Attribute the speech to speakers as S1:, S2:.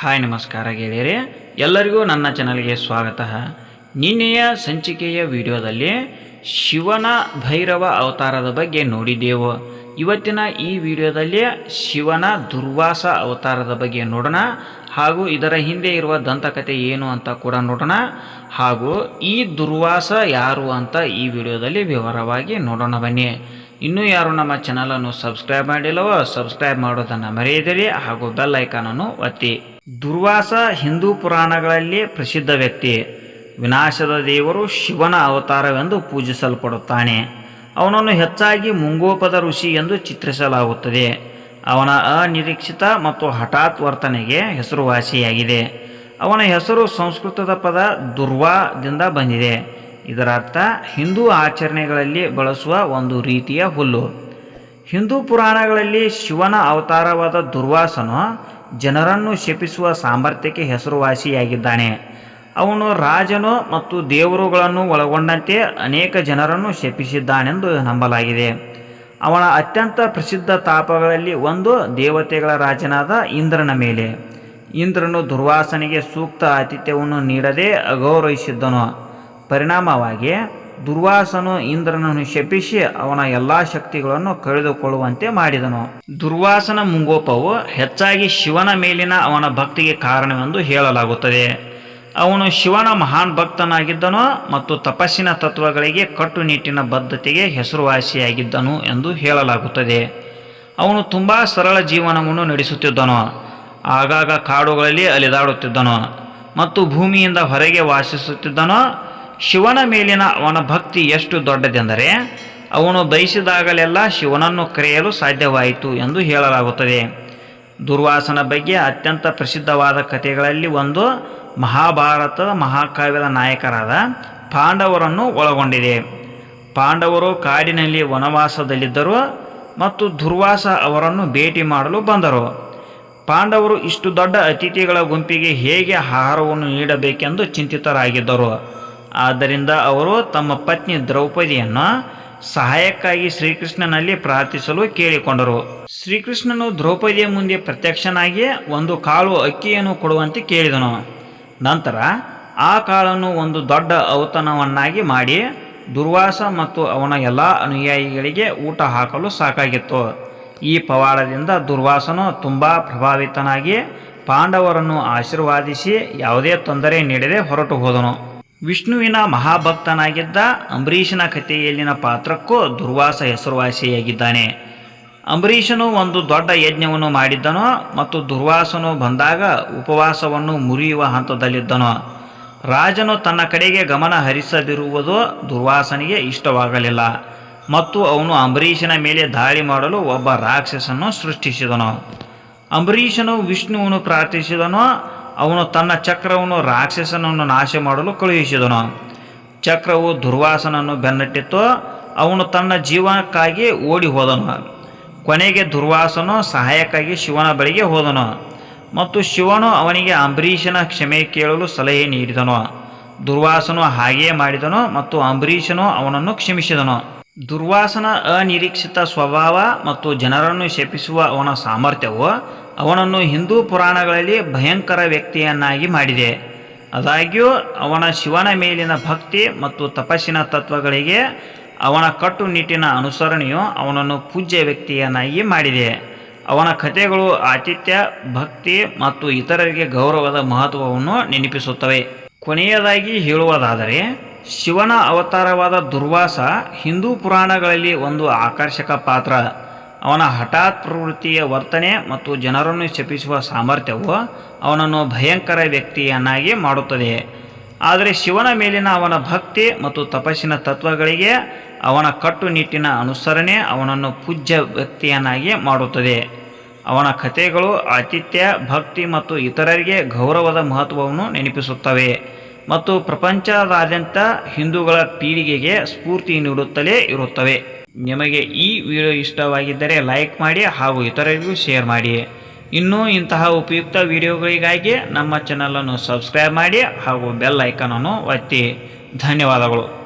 S1: Hi, ನಮಸ್ಕಾರ ಗೆಳೆಯರೆ. ಎಲ್ಲರಿಗೂ ನನ್ನ ಚಾನಲ್ಗೆ ಸ್ವಾಗತ. ನಿನ್ನೆಯ ಸಂಚಿಕೆಯ ವಿಡಿಯೋದಲ್ಲಿ ಶಿವನ ಭೈರವ ಅವತಾರದ ಬಗ್ಗೆ ನೋಡಿದ್ದೆವು. ಇವತ್ತಿನ ಈ ವಿಡಿಯೋದಲ್ಲಿ ಶಿವನ ದುರ್ವಾಸ ಅವತಾರದ ಬಗ್ಗೆ ನೋಡೋಣ. ಹಾಗೂ ಇದರ ಹಿಂದೆ ಇರುವ ದಂತಕತೆ ಏನು ಅಂತ ಕೂಡ ನೋಡೋಣ. ಹಾಗೂ ಈ ದುರ್ವಾಸ ಯಾರು ಅಂತ ಈ ವಿಡಿಯೋದಲ್ಲಿ ವಿವರವಾಗಿ ನೋಡೋಣ ಬನ್ನಿ. ಇನ್ನೂ ಯಾರು ನಮ್ಮ ಚಾನಲನ್ನು ಸಬ್ಸ್ಕ್ರೈಬ್ ಮಾಡಿಲ್ಲವೋ ಸಬ್ಸ್ಕ್ರೈಬ್ ಮಾಡೋದನ್ನು ಮರೆಯದಿರಿ. ಹಾಗೂ ಬೆಲ್ ಐಕಾನನ್ನು ಒತ್ತಿ. ದುರ್ವಾಸ ಹಿಂದೂ ಪುರಾಣಗಳಲ್ಲಿ ಪ್ರಸಿದ್ಧ ವ್ಯಕ್ತಿ. ವಿನಾಶದ ದೇವರು ಶಿವನ ಅವತಾರವೆಂದು ಪೂಜಿಸಲ್ಪಡುತ್ತಾನೆ. ಅವನನ್ನು ಹೆಚ್ಚಾಗಿ ಮುಂಗೋಪದ ಋಷಿ ಎಂದು ಚಿತ್ರಿಸಲಾಗುತ್ತದೆ. ಅವನ ಅನಿರೀಕ್ಷಿತ ಮತ್ತು ಹಠಾತ್ ವರ್ತನೆಗೆ ಹೆಸರುವಾಸಿಯಾಗಿದೆ. ಅವನ ಹೆಸರು ಸಂಸ್ಕೃತದ ಪದ ದುರ್ವಾದಿಂದ ಬಂದಿದೆ. ಇದರರ್ಥ, ಹಿಂದೂ ಆಚರಣೆಗಳಲ್ಲಿ ಬಳಸುವ ಒಂದು ರೀತಿಯ ಹುಲ್ಲು. ಹಿಂದೂ ಪುರಾಣಗಳಲ್ಲಿ ಶಿವನ ಅವತಾರವಾದ ದುರ್ವಾಸನು ಜನರನ್ನು ಶಪಿಸುವ ಸಾಮರ್ಥ್ಯಕ್ಕೆ ಹೆಸರುವಾಸಿಯಾಗಿದ್ದಾನೆ. ಅವನು ರಾಜನು ಮತ್ತು ದೇವರುಗಳನ್ನು ಒಳಗೊಂಡಂತೆ ಅನೇಕ ಜನರನ್ನು ಶಪಿಸಿದ್ದಾನೆಂದು ನಂಬಲಾಗಿದೆ. ಅವನ ಅತ್ಯಂತ ಪ್ರಸಿದ್ಧ ತಾಪಗಳಲ್ಲಿ ಒಂದು ದೇವತೆಗಳ ರಾಜನಾದ ಇಂದ್ರನ ಮೇಲೆ. ಇಂದ್ರನು ದುರ್ವಾಸನೆಗೆ ಸೂಕ್ತ ಆತಿಥ್ಯವನ್ನು ನೀಡದೆ ಅಗೌರವಿಸಿದ್ದನು. ಪರಿಣಾಮವಾಗಿ ದುರ್ವಾಸನು ಇಂದ್ರನನ್ನು ಶಪಿಸಿ ಅವನ ಎಲ್ಲ ಶಕ್ತಿಗಳನ್ನು ಕಳೆದುಕೊಳ್ಳುವಂತೆ ಮಾಡಿದನು. ದುರ್ವಾಸನ ಮುಂಗೋಪವು ಹೆಚ್ಚಾಗಿ ಶಿವನ ಮೇಲಿನ ಅವನ ಭಕ್ತಿಗೆ ಕಾರಣವೆಂದು ಹೇಳಲಾಗುತ್ತದೆ. ಅವನು ಶಿವನ ಮಹಾನ್ ಭಕ್ತನಾಗಿದ್ದನು ಮತ್ತು ತಪಸ್ಸಿನ ತತ್ವಗಳಿಗೆ ಕಟ್ಟುನಿಟ್ಟಿನ ಬದ್ಧತೆಗೆ ಹೆಸರುವಾಸಿಯಾಗಿದ್ದನು ಎಂದು ಹೇಳಲಾಗುತ್ತದೆ. ಅವನು ತುಂಬ ಸರಳ ಜೀವನವನ್ನು ನಡೆಸುತ್ತಿದ್ದನು. ಆಗಾಗ ಕಾಡುಗಳಲ್ಲಿ ಅಲೆದಾಡುತ್ತಿದ್ದನು ಮತ್ತು ಭೂಮಿಯಿಂದ ಹೊರಗೆ ವಾಸಿಸುತ್ತಿದ್ದನು. ಶಿವನ ಮೇಲಿನ ಅವನ ಭಕ್ತಿ ಎಷ್ಟು ದೊಡ್ಡದೆಂದರೆ ಅವನು ಬಯಸಿದಾಗಲೆಲ್ಲ ಶಿವನನ್ನು ಕರೆಯಲು ಸಾಧ್ಯವಾಯಿತು ಎಂದು ಹೇಳಲಾಗುತ್ತದೆ. ದುರ್ವಾಸನ ಬಗ್ಗೆ ಅತ್ಯಂತ ಪ್ರಸಿದ್ಧವಾದ ಕಥೆಗಳಲ್ಲಿ ಒಂದು ಮಹಾಭಾರತದ ಮಹಾಕಾವ್ಯದ ನಾಯಕರಾದ ಪಾಂಡವರನ್ನು ಒಳಗೊಂಡಿದೆ. ಪಾಂಡವರು ಕಾಡಿನಲ್ಲಿ ವನವಾಸದಲ್ಲಿದ್ದರು ಮತ್ತು ದುರ್ವಾಸ ಅವರನ್ನು ಭೇಟಿ ಮಾಡಲು ಬಂದರು. ಪಾಂಡವರು ಇಷ್ಟು ದೊಡ್ಡ ಅತಿಥಿಗಳ ಗುಂಪಿಗೆ ಹೇಗೆ ಆಹಾರವನ್ನು ನೀಡಬೇಕೆಂದು ಚಿಂತಿತರಾಗಿದ್ದರು. ಆದ್ದರಿಂದ ಅವರು ತಮ್ಮ ಪತ್ನಿ ದ್ರೌಪದಿಯನ್ನು ಸಹಾಯಕ್ಕಾಗಿ ಶ್ರೀಕೃಷ್ಣನಲ್ಲಿ ಪ್ರಾರ್ಥಿಸಲು ಕೇಳಿಕೊಂಡರು. ಶ್ರೀಕೃಷ್ಣನು ದ್ರೌಪದಿಯ ಮುಂದೆ ಪ್ರತ್ಯಕ್ಷನಾಗಿ ಒಂದು ಕಾಳು ಅಕ್ಕಿಯನ್ನು ಕೊಡುವಂತೆ ಕೇಳಿದನು. ನಂತರ ಆ ಕಾಳನ್ನು ಒಂದು ದೊಡ್ಡ ಔತಣವನ್ನಾಗಿ ಮಾಡಿ ದುರ್ವಾಸ ಮತ್ತು ಅವನ ಎಲ್ಲ ಅನುಯಾಯಿಗಳಿಗೆ ಊಟ ಹಾಕಲು ಸಾಕಾಗಿತ್ತು. ಈ ಪವಾಡದಿಂದ ದುರ್ವಾಸನು ತುಂಬ ಪ್ರಭಾವಿತನಾಗಿ ಪಾಂಡವರನ್ನು ಆಶೀರ್ವಾದಿಸಿ ಯಾವುದೇ ತೊಂದರೆ ನೀಡದೆ ಹೊರಟು ಹೋದನು. ವಿಷ್ಣುವಿನ ಮಹಾಭಕ್ತನಾಗಿದ್ದ ಅಂಬರೀಷನ ಕಥೆಯಲ್ಲಿನ ಪಾತ್ರಕ್ಕೂ ದುರ್ವಾಸ ಹೆಸರುವಾಸಿಯಾಗಿದ್ದಾನೆ. ಅಂಬರೀಷನು ಒಂದು ದೊಡ್ಡ ಯಜ್ಞವನ್ನು ಮಾಡಿದ್ದನೋ ಮತ್ತು ದುರ್ವಾಸನು ಬಂದಾಗ ಉಪವಾಸವನ್ನು ಮುರಿಯುವ ಹಂತದಲ್ಲಿದ್ದನು. ರಾಜನು ತನ್ನ ಕಡೆಗೆ ಗಮನ ಹರಿಸದಿರುವುದು ದುರ್ವಾಸನಿಗೆ ಇಷ್ಟವಾಗಲಿಲ್ಲ ಮತ್ತು ಅವನು ಅಂಬರೀಷನ ಮೇಲೆ ದಾಳಿ ಮಾಡಲು ಒಬ್ಬ ರಾಕ್ಷಸನ್ನು ಸೃಷ್ಟಿಸಿದನು. ಅಂಬರೀಷನು ವಿಷ್ಣುವನ್ನು ಪ್ರಾರ್ಥಿಸಿದನು ಅವನು ತನ್ನ ಚಕ್ರವನ್ನು ರಾಕ್ಷಸನನ್ನು ನಾಶ ಮಾಡಲು ಕಳುಹಿಸಿದನು. ಚಕ್ರವು ದುರ್ವಾಸನನ್ನು ಬೆನ್ನಟ್ಟಿತ್ತು ಅವನು ತನ್ನ ಜೀವನಕ್ಕಾಗಿ ಓಡಿ ಹೋದನು. ಕೊನೆಗೆ ದುರ್ವಾಸನು ಸಹಾಯಕ್ಕಾಗಿ ಶಿವನ ಬಳಿಗೆ ಹೋದನು ಮತ್ತು ಶಿವನು ಅವನಿಗೆ ಅಂಬರೀಷನ ಕ್ಷಮೆ ಕೇಳಲು ಸಲಹೆ ನೀಡಿದನು. ದುರ್ವಾಸನು ಹಾಗೆಯೇ ಮಾಡಿದನು ಮತ್ತು ಅಂಬರೀಷನು ಅವನನ್ನು ಕ್ಷಮಿಸಿದನು. ದುರ್ವಾಸನ ಅನಿರೀಕ್ಷಿತ ಸ್ವಭಾವ ಮತ್ತು ಜನರನ್ನು ಶಪಿಸುವ ಅವನ ಸಾಮರ್ಥ್ಯವು ಅವನನ್ನು ಹಿಂದೂ ಪುರಾಣಗಳಲ್ಲಿ ಭಯಂಕರ ವ್ಯಕ್ತಿಯನ್ನಾಗಿ ಮಾಡಿದೆ. ಆದಾಗ್ಯೂ, ಅವನ ಶಿವನ ಮೇಲಿನ ಭಕ್ತಿ ಮತ್ತು ತಪಸ್ಸಿನ ತತ್ವಗಳಿಗೆ ಅವನ ಕಟ್ಟುನಿಟ್ಟಿನ ಅನುಸರಣೆಯು ಅವನನ್ನು ಪೂಜ್ಯ ವ್ಯಕ್ತಿಯನ್ನಾಗಿ ಮಾಡಿದೆ. ಅವನ ಕಥೆಗಳು ಆತಿಥ್ಯ, ಭಕ್ತಿ ಮತ್ತು ಇತರರಿಗೆ ಗೌರವದ ಮಹತ್ವವನ್ನು ನೆನಪಿಸುತ್ತವೆ. ಕೊನೆಯದಾಗಿ ಹೇಳುವುದಾದರೆ, ಶಿವನ ಅವತಾರವಾದ ದುರ್ವಾಸ ಹಿಂದೂ ಪುರಾಣಗಳಲ್ಲಿ ಒಂದು ಆಕರ್ಷಕ ಪಾತ್ರ. ಅವನ ಹಠಾತ್ ಪ್ರವೃತ್ತಿಯ ವರ್ತನೆ ಮತ್ತು ಜನರನ್ನು ಶಪಿಸುವ ಸಾಮರ್ಥ್ಯವು ಅವನನ್ನು ಭಯಂಕರ ವ್ಯಕ್ತಿಯನ್ನಾಗಿ ಮಾಡುತ್ತದೆ. ಆದರೆ ಶಿವನ ಮೇಲಿನ ಅವನ ಭಕ್ತಿ ಮತ್ತು ತಪಸ್ಸಿನ ತತ್ವಗಳಿಗೆ ಅವನ ಕಟ್ಟುನಿಟ್ಟಿನ ಅನುಸರಣೆ ಅವನನ್ನು ಪೂಜ್ಯ ವ್ಯಕ್ತಿಯನ್ನಾಗಿ ಮಾಡುತ್ತದೆ. ಅವನ ಕಥೆಗಳು ಆತಿಥ್ಯ, ಭಕ್ತಿ ಮತ್ತು ಇತರರಿಗೆ ಗೌರವದ ಮಹತ್ವವನ್ನು ನೆನಪಿಸುತ್ತವೆ ಮತ್ತು ಪ್ರಪಂಚದಾದ್ಯಂತ ಹಿಂದೂಗಳ ಪೀಳಿಗೆಗೆ ಸ್ಫೂರ್ತಿ ನೀಡುತ್ತಲೇ ಇರುತ್ತವೆ. ನಿಮಗೆ ಈ ವಿಡಿಯೋ ಇಷ್ಟವಾಗಿದ್ದರೆ ಲೈಕ್ ಮಾಡಿ ಹಾಗೂ ಇತರರಿಗೂ ಶೇರ್ ಮಾಡಿ. ಇನ್ನೂ ಇಂತಹ ಉಪಯುಕ್ತ ವಿಡಿಯೋಗಳಿಗಾಗಿ ನಮ್ಮ ಚಾನಲನ್ನು ಸಬ್ಸ್ಕ್ರೈಬ್ ಮಾಡಿ ಹಾಗೂ ಬೆಲ್ ಐಕನನ್ನು ಒತ್ತಿ. ಧನ್ಯವಾದಗಳು.